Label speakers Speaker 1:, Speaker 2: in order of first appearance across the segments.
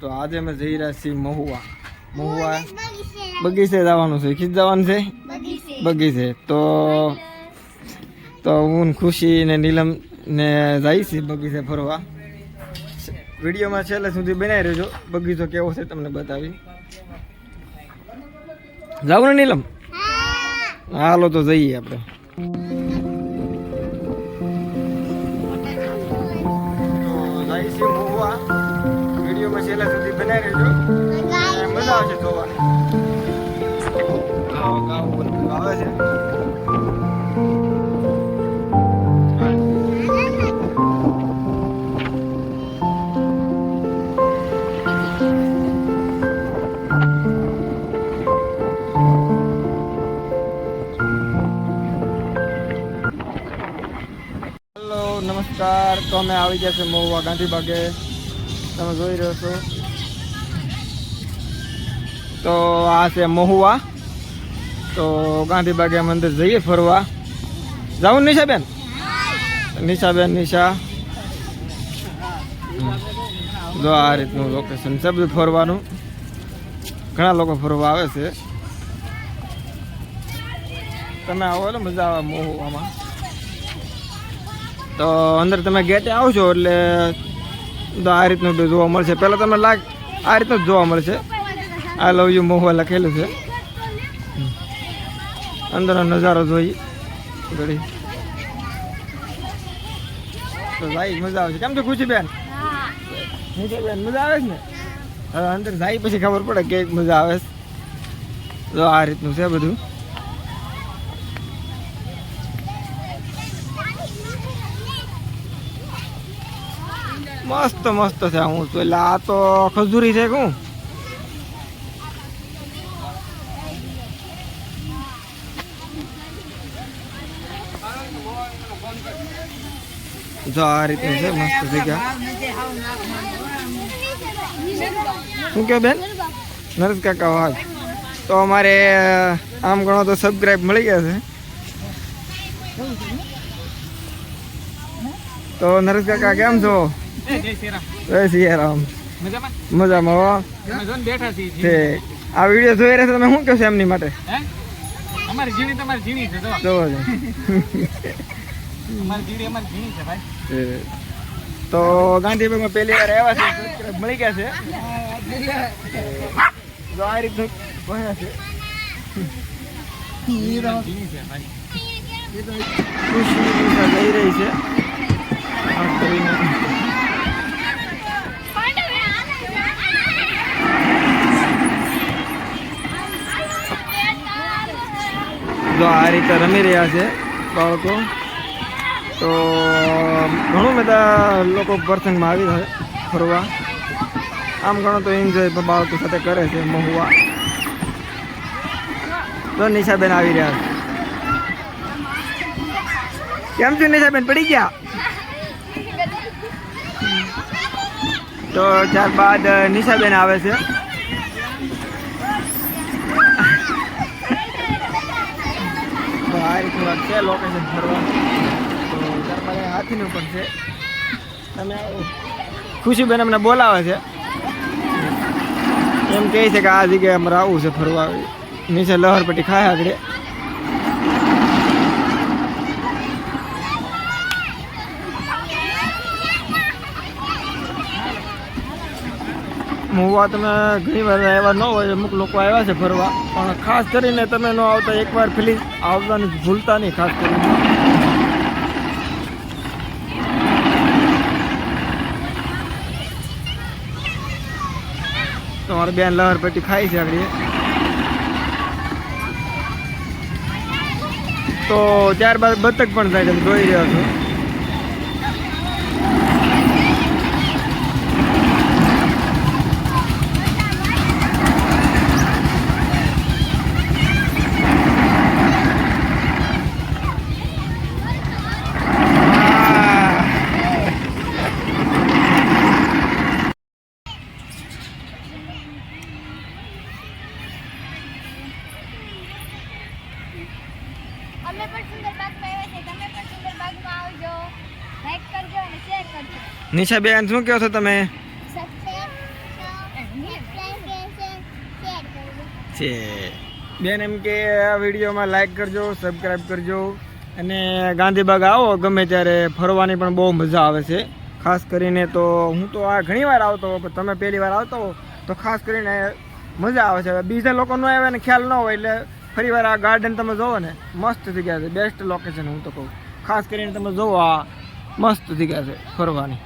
Speaker 1: તો આજે અમે જઈ રહ્યા છીએ મહુવા. મહુવા બગીચે જવાનું છે. ખીચ જવાનું છે? બગીચે. તો તો હું ખુશી ને નીલમ ને જાય છે બગીચે ફરવા. વિડીયોમાં છેલ્લે સુધી બનાવી રહેજો. બગીચો કેવો છે તમને બતાવી. જાવું ને નીલમ. હાલો તો જઈએ આપણે. છેલ્લે સુધી બનાવી રહેજો. મજા આવશે જોવાની. આવે છે. હેલો નમસ્કાર. તો અમે આવી ગયા છે મહુવા ગાંધીબાગે. તમે જોઈ રહ્યો છો. તો આ છે મહુવા. તો ગાંધીબાગે મંદિર જઈએ ફરવા. જાઉં નિશાબેન? નિશાબેન, નિશા. જો આ રીતનું લોકેશન છે બધું ફરવાનું. ઘણા લોકો ફરવા આવે છે. તમે આવો એટલે મજા આવે મહુવામાં. તો અંદર તમે ગેટે આવશો એટલે તો આ રીતનું બધું જોવા મળશે. પહેલાં તમને લાગ આ રીતનું જ જોવા મળશે. આ લવ યુ મહુવા લખેલું છે. અંદરનો નજારો જોઈ ઘડી. તો ભાઈ મજા આવે છે. કેમ છે ખુશી બેન? બેન મજા આવે છે ને? હવે અંદર જાય પછી ખબર પડે કે મજા આવે છે. તો આ રીતનું છે બધું. મસ્ત મસ્ત છે હું તો. એટલે આ તો ખજૂરી છે કું જો આ રીતનું છે, મસ્ત જગ્યા. શું કે બેન? નરેશ કાકા વાઘ તો અમારે આમ ઘણો તો સબસ્ક્રાઈબ મળી ગયા છે. તો નરેશ કાકા, કેમ છો? જય સિયારામ મજામાં? હો? ઠીક. આ વીડિયો જોઈ રહ્યા છો તમે શું કહો છો એમની માટે?
Speaker 2: અમારી જીણી તમારી જીણી છે જો. અમારી જીણી અમારી જીણી છે ભાઈ.
Speaker 1: તો ગાંધીબાગમાં પહેલી વાર આવ્યા છે મળી ગયા છે? જો આ રીતનું ભણ્યા છે. જઈ રહી છે. જો આ રીતે રમી રહ્યા છે બાળકો. તો, ઘણું બધા લોકો પ્રસંગમાં આવી હોય ફરવા. આમ ઘણો તો એન્જોય પણ બાળકો સાથે કરે છે, મહુવા. તો નિશાબેન આવી રહ્યા છે. કેમ છું નિશાબેન, પડી ગયા? તો ત્યારબાદ નિશાબેન આવે છે. આ છે લોકેશન ફરવાનું તો ત્યારબાદ હાથીનું પણ છે. તમે ખુશીબેન અમને બોલાવે છે. એમ કહે છે કે આ જગ્યાએ અમારે આવવું છે ફરવા નીચે લહરપટ્ટી ખાય આગળ. મહુવા તમે ઘણી વાર આવ્યા ન હોય, અમુક લોકો આવ્યા છે ફરવા. પણ ખાસ કરીને તમે ન આવતા એકવાર ફિલિંગ આવતાની ભૂલતા નહીં, ખાસ કરીને. તમારી બેન લહર પેટી ખાઈ છે આગળ. તો ત્યારબાદ બતક પણ થાય તમે જોઈ રહ્યા છો.
Speaker 3: અમે પણ સુંદર આવ્યા છે તમે પણ સુંદર આવજો. લાઈક કરજો અને શેર કરજો.
Speaker 1: નિશા બેન શું કહો છો તમે? છે. બેન, એમ કે આ વિડીયોમાં લાઈક કરજો સબસ્ક્રાઈબ કરજો અને ગાંધીબાગ આવો, ગમે ત્યારે ફરવાની પણ બહુ મજા આવે છે. ખાસ કરીને તો હું તો આ ઘણી વાર આવતો પણ તમે પહેલી વાર આવતો તો ખાસ કરીને મજા આવે છે. બીજા લોકો ન આવે ને ખ્યાલ ન હોય એટલે ફરી વાર આ ગાર્ડન તમે જોવો ને મસ્ત જગ્યા છે બેસ્ટ લોકેશન હું તો કહું. ખાસ કરીને તમે જોવો આ મસ્ત જગ્યા છે ફરવાની.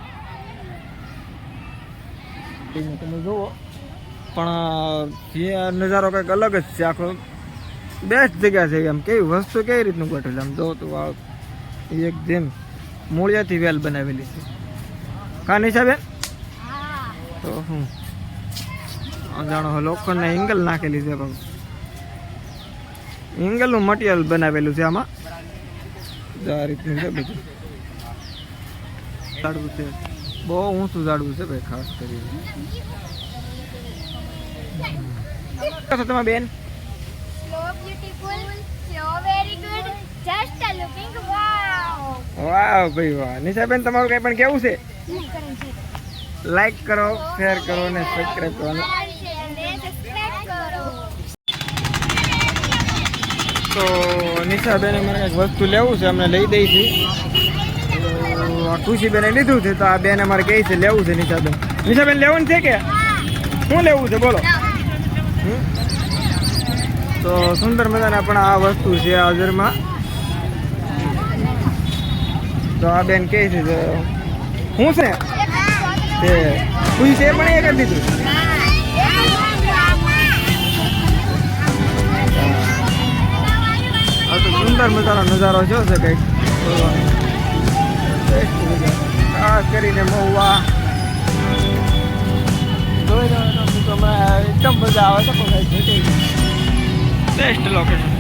Speaker 1: તમે જુઓ પણ જે નજારો કંઈક અલગ જ છે આખો. બેસ્ટ જગ્યા છે એમ. કેવી વસ્તુ કેવી રીતનું ગોઠવેલું? આમ જો તું આ એકદમ મૂળિયાથી વેલ બનાવેલી છે. કાન હિસાબે તો હું. જાણો લોખંડના એંગલ નાખેલી છે બાબુ એંગલનું મટીરિયલ બનાવેલું છે આમાં. જો આ રીતનું છે બધું. ઝાડવું છે. બહુ ઊંચું ઝાડવું છે ભાઈ ખાસ કરીને. તમે બેન. વાહ ભાઈ વાહ. નિશાબેન તમારું કઈ પણ કેવું છે? લાઈક કરો શેર કરો અને સબસ્ક્રાઈબ કરવાનું
Speaker 3: અને subscribe કરો.
Speaker 1: તો નિશાબેને મને એક વસ્તુ લેવું છે, અમને લઈ દઈ છે. તો આ ખુશીબેને લીધું છે, તો આ બેન અમારે કહે છે, લેવું છે નિશાબેન. નિશાબેન લેવું છે કે? શું લેવું છે, બોલો? તો સુંદર મજાના પણ આ વસ્તુ છે હાજરમાં. તો આ બેન કહે છે, શું છે? તે ખુશી છે પણ એ કરી દીધું. સુંદર મજાનો નજારો જો છે કંઈક. ખાસ કરીને મહુવા. એકદમ મજા આવે છે બેસ્ટ લોકેશન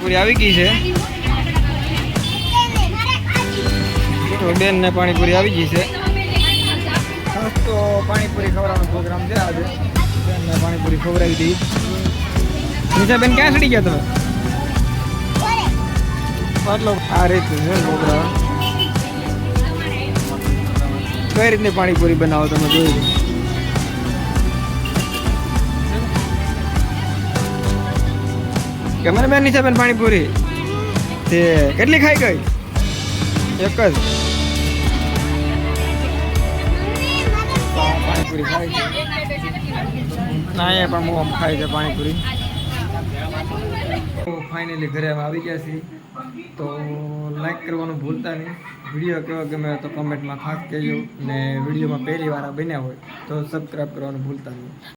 Speaker 1: પૂરી આવી ગઈ છે. તો બેન ને પાણીપુરી આવી ગઈ છે. પાણીપુરી ખવડાવવાનો પ્રોગ્રામ છે આજે. બેનને પાણીપુરી ખવડાવી દઈ નીચા બેન ક્યાં ચડી ગયા તમે? મતલબ આ રીતે છે પ્રોગ્રામ. કઈ રીતની પાણીપુરી બનાવો તમે જોઈ લો. કેમેરા બેન નીચે બેન પાણીપુરી. તે કેટલી ખાઈ ગઈ? એક જ. પાણીપુરી ખાય છે. ના, એ પણ મોમ ખાય છે પાણીપુરી. ફાઇનલી ઘરે આવી ગયા છીએ. તો લાઈક કરવાનું ભૂલતા નહીં. વીડિયો કેવો ગમે તો કમેન્ટમાં ખાસ કહેજો. ને વિડીયોમાં પહેલી વાર બન્યા હોય તો સબસ્ક્રાઈબ કરવાનું ભૂલતા નહીં.